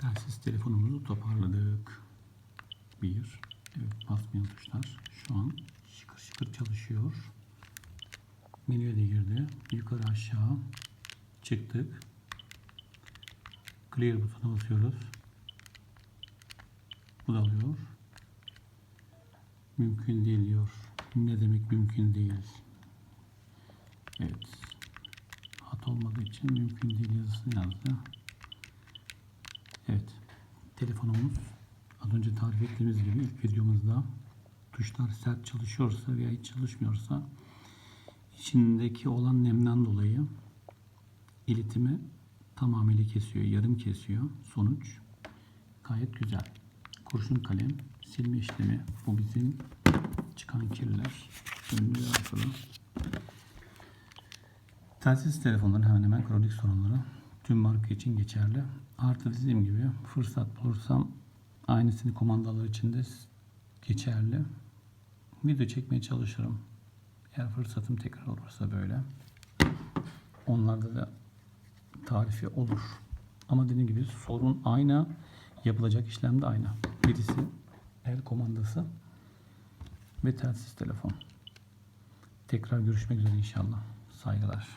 Telsiz telefonumuzu toparladık. Bir. Evet basmayan tuşlar. Şu an şıkır şıkır çalışıyor. Menüye de girdi. Yukarı aşağı çıktık. Clear butonuna basıyoruz. Bu da alıyor. Mümkün değil diyor. Ne demek mümkün değil? Evet. Hat olmadığı için mümkün değil yazısını yazdı. Telefonumuz az önce tarif ettiğimiz gibi ilk videomuzda tuşlar sert çalışıyorsa veya hiç çalışmıyorsa içindeki olan nemden dolayı iletimi tamamıyla kesiyor. Yarım kesiyor. Sonuç gayet güzel. Kurşun kalem silme işlemi. Bu bizim çıkan kirler. Telsiz telefonların hemen hemen kronik sorunları tüm marka için geçerli. Artı dediğim gibi fırsat bulursam aynısını kumandalar için de geçerli. Video çekmeye çalışırım. Eğer fırsatım tekrar olursa böyle. Onlarda da tarifi olur. Ama dediğim gibi sorun aynı. Yapılacak işlem de aynı. Birisi el komandası ve telsiz telefon. Tekrar görüşmek üzere inşallah. Saygılar.